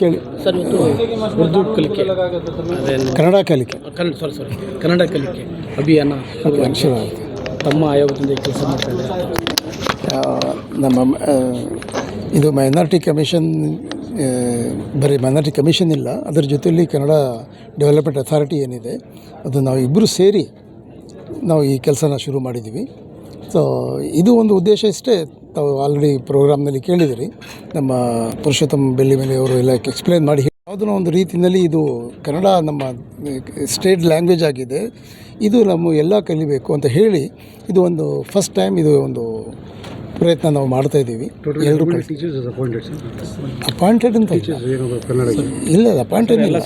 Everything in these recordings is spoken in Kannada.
ಕೇಳಿ. ಸರ್ ಇವತ್ತು ಉರ್ದು ಕಲಿಕೆ. ಕನ್ನಡ ಕಲಿಕೆ. ಕನ್ನಡ ಸಾರಿ ಸಾರಿ ಕನ್ನಡ ಕಲಿಕೆ ಅಭಿಯಾನ. ತಮ್ಮ ಆಯೋಗದಿಂದ ಕೆಲಸ ಮಾಡ್ತಾ ಇದ್ದಾರೆ. ನಮ್ಮ ಇದು ಮೈನಾರಿಟಿ ಕಮಿಷನ್ ಬರೀ ಮೈನಾರಿಟಿ ಕಮಿಷನ್ ಇಲ್ಲ. ಅದರ ಜೊತೆಯಲ್ಲಿ ಕನ್ನಡ ಡೆವಲಪ್ಮೆಂಟ್ ಅಥಾರಿಟಿ ಏನಿದೆ ಅದು ನಾವು ಇಬ್ಬರು ಸೇರಿ ನಾವು ಈ ಕೆಲಸನ ಶುರು ಮಾಡಿದ್ದೀವಿ. ಸೊ ಇದು ಒಂದು ಉದ್ದೇಶ ಇಷ್ಟೇ. ತಾವು ಆಲ್ರೆಡಿ ಪ್ರೋಗ್ರಾಮ್ನಲ್ಲಿ ಕೇಳಿದಿರಿ. ನಮ್ಮ ಪುರುಷೋತ್ತಮ ಬೆಳ್ಳಿಮಲೆ ಅವರು ಎಲ್ಲ ಎಕ್ಸ್ಪ್ಲೇನ್ ಮಾಡಿ ಯಾವುದೋ ಒಂದು ರೀತಿಯಲ್ಲಿ ಇದು ಕನ್ನಡ ನಮ್ಮ ಸ್ಟೇಟ್ ಲ್ಯಾಂಗ್ವೇಜ್ ಆಗಿದೆ. ಇದು ನಮ್ಮ ಎಲ್ಲ ಕಲಿಬೇಕು ಅಂತ ಹೇಳಿ ಇದು ಒಂದು ಫಸ್ಟ್ ಟೈಮ್ ಇದು ಒಂದು ಪ್ರಯತ್ನ ನಾವು ಮಾಡ್ತಾ ಇದ್ದೀವಿ. ಎಲ್ಲರೂ ಅಪಾಯಿಂಟೆಡ್ ಅಂತ ಇಲ್ಲ. ಇಲ್ಲ ಅಪಾಯಿಂಟೆಡ್ ಇಲ್ಲ.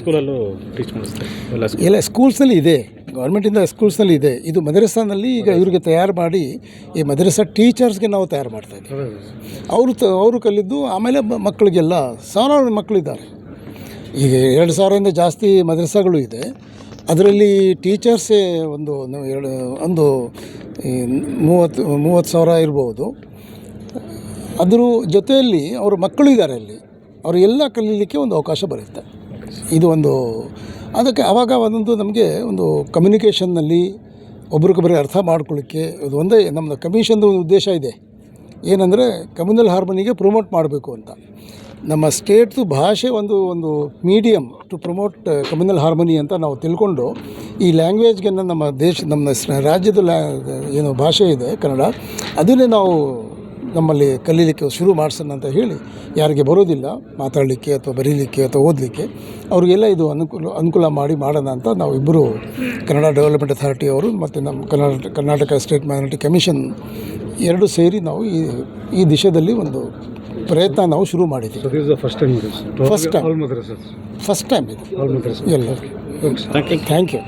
ಎಲ್ಲ ಸ್ಕೂಲ್ಸಲ್ಲಿ ಇದೆ. ಗೌರ್ಮೆಂಟಿಂದ ಸ್ಕೂಲ್ಸ್ನಲ್ಲಿ ಇದೆ. ಇದು ಮದ್ರಸಾನಲ್ಲಿ ಈಗ ಇವರಿಗೆ ತಯಾರು ಮಾಡಿ ಈ ಮದರಸಾ ಟೀಚರ್ಸ್ಗೆ ನಾವು ತಯಾರು ಮಾಡ್ತಾ ಇದ್ದೀವಿ. ಅವರು ತ ಅವರು ಕಲಿದ್ದು ಆಮೇಲೆ ಮಕ್ಕಳಿಗೆಲ್ಲ ಸಾವಿರಾರು ಮಕ್ಕಳಿದ್ದಾರೆ. ಈಗ ಎರಡು ಸಾವಿರದಿಂದ ಜಾಸ್ತಿ ಮದರಸಾಗಳು ಇದೆ. ಅದರಲ್ಲಿ ಟೀಚರ್ಸೇ ಒಂದು ಎರಡು ಒಂದು ಮೂವತ್ತು ಮೂವತ್ತು ಸಾವಿರ ಇರ್ಬೋದು. ಅದ್ರ ಜೊತೆಯಲ್ಲಿ ಅವರು ಮಕ್ಕಳು ಇದ್ದಾರೆ ಅಲ್ಲಿ ಎಲ್ಲ ಕಲೀಲಿಕ್ಕೆ ಒಂದು ಅವಕಾಶ ಬರುತ್ತೆ. ಇದು ಒಂದು ಅದಕ್ಕೆ ಆವಾಗ ಒಂದೊಂದು ನಮಗೆ ಒಂದು ಕಮ್ಯುನಿಕೇಷನ್ನಲ್ಲಿ ಒಬ್ರಿಗೊಬ್ಬರಿಗೆ ಅರ್ಥ ಮಾಡ್ಕೊಳ್ಳಿಕ್ಕೆ ಅದು ಒಂದೇ ನಮ್ಮದು ಕಮಿಷನ್ದು ಒಂದು ಉದ್ದೇಶ ಇದೆ. ಏನಂದರೆ ಕಮ್ಯುನಲ್ ಹಾರ್ಮನಿಗೆ ಪ್ರಮೋಟ್ ಮಾಡಬೇಕು ಅಂತ. ನಮ್ಮ ಸ್ಟೇಟ್ದು ಭಾಷೆ ಒಂದು ಒಂದು medium to promote communal harmony ಅಂತ ನಾವು ತಿಳ್ಕೊಂಡು ಈ ಲ್ಯಾಂಗ್ವೇಜ್ಗೆ ನಮ್ಮ ದೇಶ, ನಮ್ಮ ರಾಜ್ಯದ ಲ್ಯಾ ಏನು ಭಾಷೆ ಇದೆ ಕನ್ನಡ, ಅದನ್ನೇ ನಾವು ನಮ್ಮಲ್ಲಿ ಕಲೀಲಿಕ್ಕೆ ಶುರು ಮಾಡಿಸೋಣ ಅಂತ ಹೇಳಿ ಯಾರಿಗೆ ಬರೋದಿಲ್ಲ ಮಾತಾಡಲಿಕ್ಕೆ ಅಥವಾ ಬರೀಲಿಕ್ಕೆ ಅಥವಾ ಓದಲಿಕ್ಕೆ ಅವರಿಗೆಲ್ಲ ಇದು ಅನುಕೂಲ ಅನುಕೂಲ ಮಾಡಿ ಮಾಡೋಣ ಅಂತ ನಾವು ಇಬ್ಬರು ಕನ್ನಡ ಡೆವಲಪ್ಮೆಂಟ್ ಅಥಾರಿಟಿ ಅವರು ಮತ್ತು ನಮ್ಮ Karnataka Karnataka state minority commission ಎರಡು ಸೇರಿ ನಾವು ಈ ಈ ದಿಶೆಯಲ್ಲಿ ಒಂದು ಪ್ರಯತ್ನ ನಾವು ಶುರು ಮಾಡಿದ್ದೀವಿ. First time first time first ಇದು. ಎಲ್ಲ ಥ್ಯಾಂಕ್ ಯು